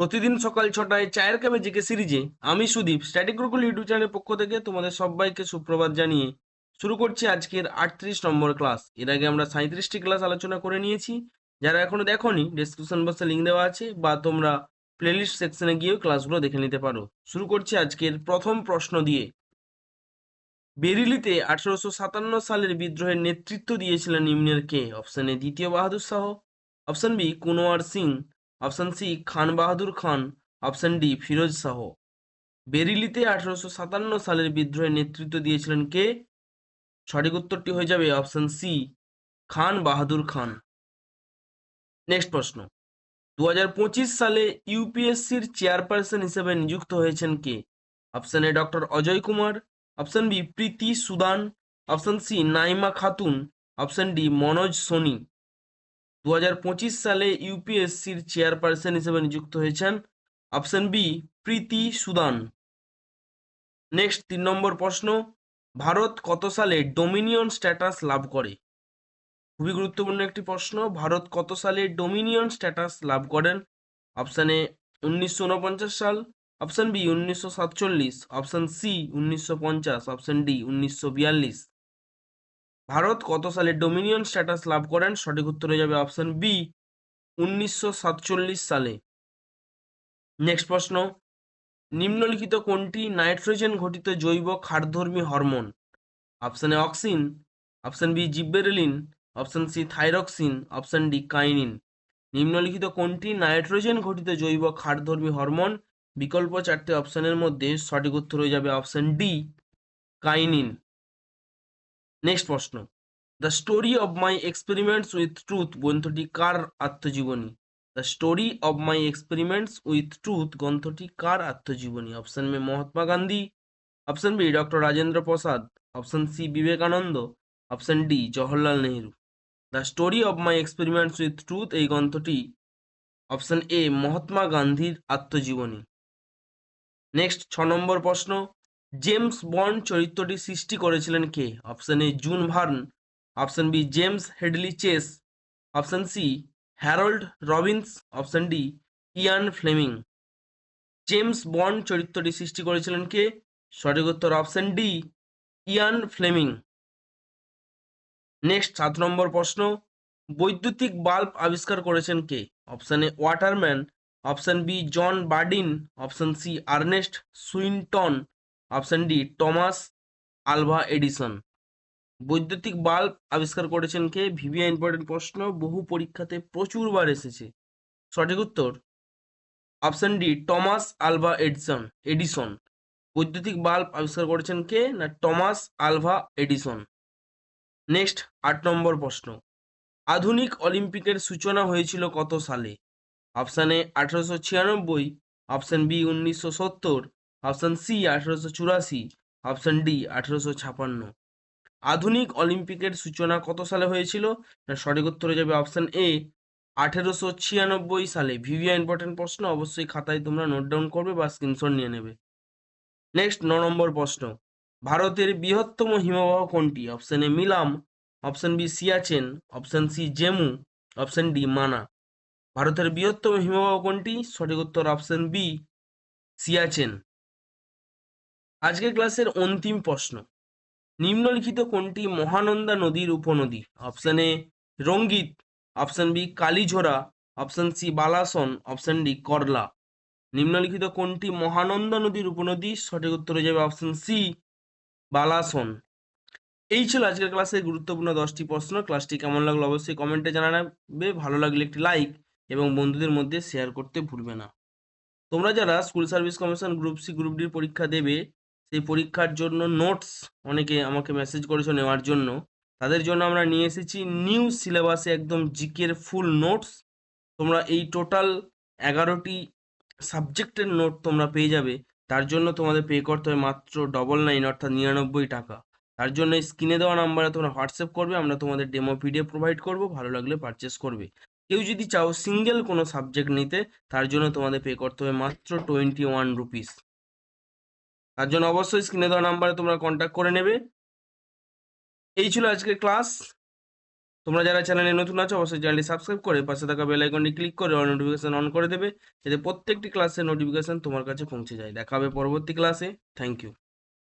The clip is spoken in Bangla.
প্রতিদিন সকাল ছটায় চায়ের কাপে জিকে সিরিজে আমি সুদীপ স্ট্যাটিক গুরুকুল ইউটিউব চ্যানেলের পক্ষ থেকে তোমাদের সবাইকে সুপ্রভাত জানিয়ে শুরু করছি আজকের আটত্রিশ নম্বর ক্লাস এর আগে আমরা সাঁত্রিশটি ক্লাস আলোচনা করে নিয়েছি। যারা এখনও দেখোনি ডেসক্রিপশন বক্সে লিঙ্ক দেওয়া আছে বা তোমরা প্লেলিস্ট সেকশনে গিয়েও ক্লাসগুলো দেখে নিতে পারো। শুরু করছি আজকের প্রথম প্রশ্ন দিয়ে। বেরিলিতে আঠারোশো সাতান্ন সালের বিদ্রোহের নেতৃত্ব দিয়েছিলেন নিম্নের কে? অপশন এ দ্বিতীয় Bahadur Shah option B Kunwar Singh option C, Khan Bahadur Khan. Option D, Firoz Shah. বেরিলিতে আঠারোশো সাতান্ন সালের বিদ্রোহের নেতৃত্ব দিয়েছিলেন কে? সঠিক উত্তরটি হয়ে যাবে option C, Khan Bahadur Khan. Next প্রশ্ন। দু হাজার পঁচিশ সালে ইউপিএসসির চেয়ারপারসন হিসেবে নিযুক্ত হয়েছেন কে? Option A, doctor Ajay Kumar. Option B, Preeti Sudan. Option C, Naima Khatun. Option D, Manoj Soni. দু হাজার পঁচিশ সালে ইউপিএসসির চেয়ারপারসন হিসেবে নিযুক্ত হয়েছেন option B, Preeti Sudan. Next তিন নম্বর প্রশ্ন, ভারত কত সালে ডোমিনিয়ন স্ট্যাটাস লাভ করে? খুবই গুরুত্বপূর্ণ একটি প্রশ্ন, ভারত কত সালে ডোমিনিয়ন স্ট্যাটাস লাভ করেন? অপশন এ, উনিশশো উনপঞ্চাশ সাল, অপশন বি, উনিশশো সাতচল্লিশ, অপশন সি, উনিশশো পঞ্চাশ, অপশন ডি, উনিশশো বিয়াল্লিশ। ভারত কত সালে ডোমিনিয়ন স্ট্যাটাস লাভ করেন? সঠিক উত্তর হয়ে যাবে অপশন বি, উনিশশো সাতচল্লিশ সালে। নেক্সট প্রশ্ন। নিম্নলিখিত কোনটি নাইট্রোজেন ঘটিত জৈব ক্ষারধর্মী hormone? Option A auxin, option B gibberellin, option C thyroxine, option D kinin. নিম্নলিখিত কোনটি নাইট্রোজেন ঘটিত জৈব ক্ষারধর্মী হরমোন? বিকল্প চারটে অপশানের মধ্যে সঠিক উত্তর হয়ে যাবে অপশন ডি, কাইনিন। নেক্সট প্রশ্ন. The story of my experiments with truth গ্রন্থটি কার আত্মজীবনী? The story of my experiments with truth গ্রন্থটি কার আত্মজীবনী? Option May Mahatma Gandhi. Option B doctor Rajendra Prasad. Option C Vivekananda. Option D Jawaharlal Nehru. The story of my experiments with truth এই গ্রন্থটি। অপশন এ মহাত্মা গান্ধীর আত্মজীবনী। নেক্সট ছ নম্বর প্রশ্ন। জেমস বন্ড চরিত্রটি সৃষ্টি করেছিলেন কে? Option A, June Verne. Option B, James Hadley Chase. Option C, Harold Robbins. Option D, Ian Fleming. James Bond চরিত্রটি সৃষ্টি করেছিলেন কে? সঠিক উত্তর option D, Ian Fleming. Next, সাত নম্বর প্রশ্ন। বৈদ্যুতিক বাল্ব আবিষ্কার করেছেন কে? Option A, Waterman. Option B, John Bardeen. Option C, Ernest Swinton. Option D Thomas Alva Edison বৈদ্যুতিক বাল্ব আবিষ্কার করেছেন কে? ভিভিয়া ইম্পর্টেন্ট প্রশ্ন। বহু পরীক্ষাতে প্রচুরবার এসেছে। সঠিক উত্তর? Option D Thomas Alva Edison Edison বৈদ্যুতিক বাল্ব আবিষ্কার করেছেন কে? না টমাস আলভা এডিসন নেক্সট আট নম্বর প্রশ্ন। আধুনিক অলিম্পিকের সূচনা হয়েছিল কত সালে? অপশান এ আঠারোশো ছিয়ানব্বই। অপশান বি উনিশশো সত্তর। অপশান সি আঠারোশো চুরাশি অপশান ডি আঠারোশো ছাপান্ন। আধুনিক অলিম্পিকের সূচনা কত সালে হয়েছিল? না, সঠিক উত্তর যাবে অপশান এ আঠেরোশো ছিয়ানব্বই সালে। ভিভিয়া ইম্পর্টেন্ট প্রশ্ন, অবশ্যই খাতায় তোমরা নোট ডাউন করবে বা স্ক্রিনশট নিয়ে নেবে। নেক্সট ন নম্বর প্রশ্ন। ভারতের বৃহত্তম হিমবাহ কোনটি? Option A Milam option B Siachen option C Zemu option D Mana ভারতের বৃহত্তম হিমবাহ কোনটি? সঠিক উত্তর অপশন বি সিয়াচেন আজকের ক্লাসের অন্তিম প্রশ্ন। নিম্নলিখিত কোনটি মহানন্দা নদীর উপনদী? Option A Rangit. Option B Kalijhora. Option C Balason. Option D Karala. নিম্নলিখিত কোনটি মহানন্দা নদীর উপনদী? সঠিক উত্তর হয়ে যাবে অপশন সি বালাসন। এই ছিল আজকের ক্লাসের গুরুত্বপূর্ণ দশটি প্রশ্ন। ক্লাসটি কেমন লাগল অবশ্যই কমেন্টে জানাবে। ভালো লাগলে একটি লাইক এবং বন্ধুদের মধ্যে শেয়ার করতে ভুলবে না। তোমরা যারা school service commission group C group ডির পরীক্ষা দেবে সেই পরীক্ষার জন্য নোটস অনেকে আমাকে মেসেজ করেছ নেওয়ার জন্য। তাদের জন্য আমরা নিয়ে এসেছি নিউ সিলেবাসে একদম জিকের ফুল নোটস তোমরা এই টোটাল এগারোটি সাবজেক্টের নোট তোমরা পেয়ে যাবে। তার জন্য তোমাদের পে করতে হবে মাত্র ডবল নাইন অর্থাৎ নিরানব্বই টাকা। তার জন্য স্ক্রিনে দেওয়া নাম্বারে তোমরা হোয়াটসঅ্যাপ করবে, আমরা তোমাদের ডেমো পিডিএফ প্রোভাইড করব, ভালো লাগলে পারচেস করবে। কেউ যদি চাও সিঙ্গেল কোনো সাবজেক্ট নিতে, তার জন্য তোমাদের পে করতে হবে মাত্র টোয়েন্টি ওয়ান রুপিস তার জন্য অবশ্যই স্ক্রিনে দেওয়া নাম্বারে তোমরা কন্ট্যাক্ট করে নেবে। এই ছিল আজকের ক্লাস তোমরা যারা চ্যানেলে নতুন আছো, অবশ্যই চ্যানেলটি সাবস্ক্রাইব করে পাশে থাকা বেল আইকনটি ক্লিক করে অল নোটিফিকেশন অন করে দেবে, যাতে প্রত্যেকটি ক্লাসের নোটিফিকেশন তোমার কাছে পৌঁছে যায়। দেখা হবে পরবর্তী ক্লাসে থ্যাংক ইউ